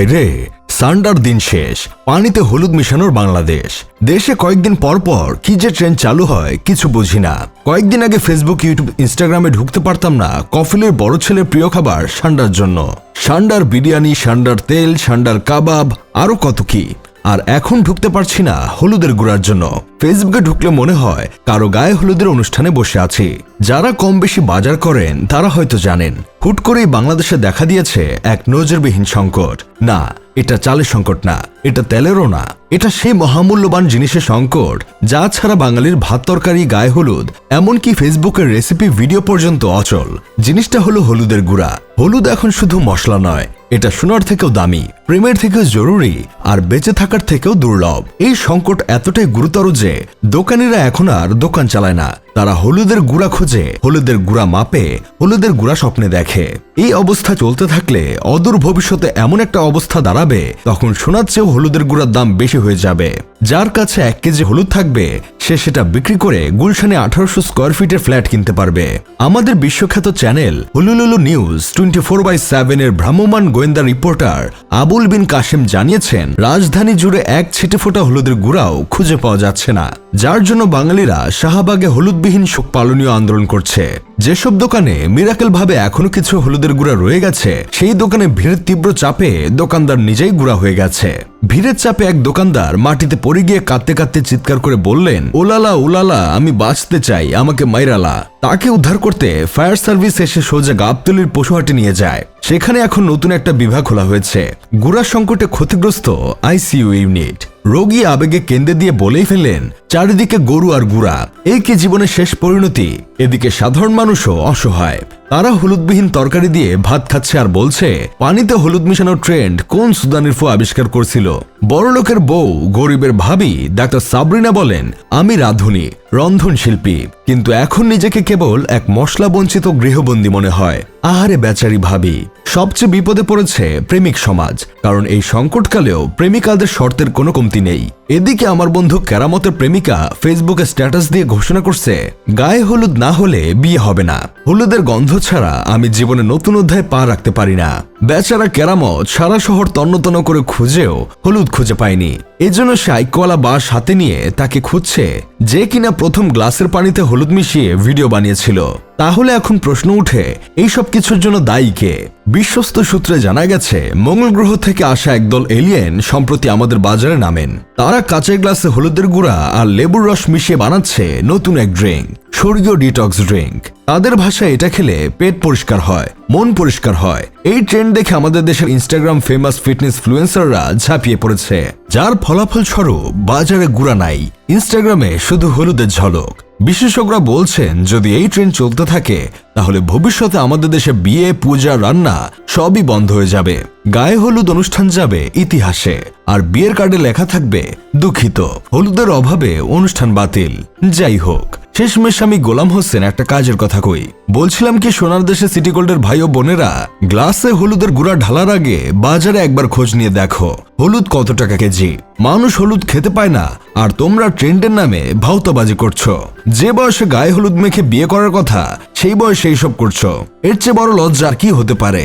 ভাই রে, সান্ডার দিন শেষ, পানিতে হলুদ মিশানোর বাংলাদেশ। দেশে কয়েকদিন পর পর কি যে ট্রেন চালু হয়, কিছু বুঝি না। কয়েকদিন আগে ফেসবুক ইউটিউব ইনস্টাগ্রামে ঢুকতে পারতাম না, কফিলের বড় ছেলের প্রিয় খাবার সান্ডার জন্য। সান্ডার বিরিয়ানি, সান্ডার তেল, সান্ডার কাবাব আরও কত কি। আর এখন ঢুকতে পারছি না হলুদের গুড়ার জন্য। ফেসবুকে ঢুকলে মনে হয় কারও গায়ে হলুদের অনুষ্ঠানে বসে আছি। যারা কম বেশি বাজার করেন, তারা হয়তো জানেন, হুট করেই বাংলাদেশে দেখা দিয়েছে এক নজরবিহীন সংকট। না, এটা চালের সংকট না, এটা তেলেরও না। এটা সেই মহামূল্যবান জিনিসের সংকট, যা ছাড়া বাঙালির ভাত তরকারি গায়ে হলুদ, এমনকি ফেসবুকের রেসিপি ভিডিও পর্যন্ত অচল। জিনিসটা হলো হলুদের গুঁড়া। হলুদ এখন শুধু মশলা নয়, এটা সোনার থেকেও দামি, প্রেমের থেকেও জরুরি, আর বেঁচে থাকার থেকেও দুর্লভ। এই সংকট এতটাই গুরুতর যে, দোকানিরা এখন আর দোকান চালায় না। তারা হলুদের গুঁড়া খোঁজে, হলুদের গুঁড়া মাপে, হলুদের গুঁড়া স্বপ্নে দেখে। এই অবস্থা চলতে থাকলে অদূর ভবিষ্যতে এমন একটা অবস্থা দাঁড়াবে, তখন সোনার চেয়েও হলুদের গুঁড়ার দাম বেশি হয়ে যাবে। যার কাছে এক কেজি হলুদ থাকবে, সে সেটা বিক্রি করে গুলশানে আঠারোশো স্কোয়ার ফিটের ফ্ল্যাট কিনতে পারবে। আমাদের বিশ্বখ্যাত চ্যানেল হুলুলুলু নিউজ টোয়েন্টি ফোর বাই সেভেনের ভ্রাম্যমান গোয়েন্দা রিপোর্টার আবুল বিন কাশেম জানিয়েছেন, রাজধানী জুড়ে এক ছিটে ফোটা হলুদের গুঁড়াও খুঁজে পাওয়া যাচ্ছে না, যার জন্য বাঙালিরা শাহবাগে হলুদবিহীন শোক পালনীয় আন্দোলন করছে। যেসব দোকানে মিরাকেল ভাবে এখনও কিছু হলুদের গুঁড়া রয়ে গেছে, সেই দোকানে ভিড়ের তীব্র চাপে দোকানদার নিজেই গুঁড়া হয়ে গেছে। ভিড়ের চাপে এক দোকানদার মাটিতে পড়ে গিয়ে কাঁদতে কাঁদতে চিৎকার করে বললেন, ওলালা ওলালা, আমি বাঁচতে চাই, আমাকে মাইরালা। তাকে উদ্ধার করতে ফায়ার সার্ভিস এসে সোজা গাবতলির পশুহাটে নিয়ে যায়। সেখানে এখন নতুন একটা বিভাগ খোলা হয়েছে। গুড়া সংকটে ক্ষতিগ্রস্ত আইসিইউ ইউনিট। রোগী আবেগে কেন্দ্রে দিয়ে বলেই ফেললেন, চারিদিকে গরু আর গুড়া। এই কি জীবনের শেষ পরিণতি? এদিকে সাধারণ মানুষও অসহায়। তারা হলুদবিহীন তরকারি দিয়ে ভাত খাচ্ছে আর বলছে, পানিতে হলুদ মিশানোর ট্রেন্ড কোন সুদানির ফু আবিষ্কার করছিল? বড়লোকের বউ, গরিবের ভাবি, ডাক্তার সাবরিনা বলেন, আমি রাঁধুনি। রন্ধন শিল্পী কিন্তু এখন নিজেকে কেবল এক মশলা বঞ্চিত গৃহবন্দী মনে হয়। আহারে বেচারি ভাবি, সবচেয়ে বিপদে পড়েছে প্রেমিক সমাজ, কারণ এই সংকটকালেও প্রেমিকাদের শর্তের কোনো কমতি নেই। এদিকে আমার বন্ধু কেরামতের প্রেমিকা ফেসবুকে স্ট্যাটাস দিয়ে ঘোষণা করছে, গায়ে হলুদ না হলে বিয়ে হবে না। হলুদের গন্ধ ছাড়া আমি জীবনে নতুন অধ্যায় পা রাখতে পারি না। বেচারা কেরামত সারা শহর তন্ন করে খুঁজেও হলুদ খুঁজে পায়নি। এজন্য সে আইকওয়ালা বাস হাতে নিয়ে তাকে খুঁজছে যে কিনা প্রথম গ্লাসের পানিতে হলুদ মিশিয়ে ভিডিও বানিয়েছিল। তাহলে এখন প্রশ্ন উঠে, এইসব কিছুর জন্য দায়ী কে? বিশ্বস্ত সূত্রে জানা গেছে, মঙ্গল গ্রহ থেকে আসা একদল এলিয়েন সম্প্রতি আমাদের বাজারে নামেন। তারা কাঁচের গ্লাসে হলুদের গুঁড়া আর লেবুর রস মিশিয়ে বানাচ্ছে নতুন এক ড্রিঙ্ক স্বর্গীয় ডিটক্স ড্রিঙ্ক তাদের ভাষায় এটা খেলে পেট পরিষ্কার হয়, মন পরিষ্কার হয়। এই ট্রেন্ড দেখে আমাদের দেশের ইনস্টাগ্রাম ফেমাস ফিটনেস ফ্লুয়েন্সাররা ঝাঁপিয়ে পড়েছে। যার ফলাফল স্বরূপ বাজারে গুড়া নাই ইনস্টাগ্রামে শুধু হলুদের ঝলক। বিশেষজ্ঞরা বলছেন, যদি এই ট্রেন্ড চলতে থাকে, তাহলে ভবিষ্যতে আমাদের দেশে বিয়ে, পূজা, রান্না সবই বন্ধ হয়ে যাবে। গায়ে হলুদ অনুষ্ঠান যাবে ইতিহাসে, আর বিয়ের কার্ডে লেখা থাকবে, দুঃখিত। হলুদের অভাবে অনুষ্ঠান বাতিল। যাই হোক শেষমেশ আমি গোলাম হোসেন একটা কাজের কথা কই। বলছিলাম কি, সোনার দেশে সিটি গোল্ডের ভাই ও বোনেরা গ্লাসে হলুদের গুঁড়া ঢালার আগে বাজারে একবার খোঁজ নিয়ে দেখো, হলুদ কত টাকা কেজি? মানুষ হলুদ খেতে পায় না, আর তোমরা ট্রেন্ডের নামে ভাউতাবাজি করছ। যে বয়সে গায়ে হলুদ মেখে বিয়ে করার কথা, সেই বয়সে এইসব করছ। এর চেয়ে বড় লজ্জা কি হতে পারে?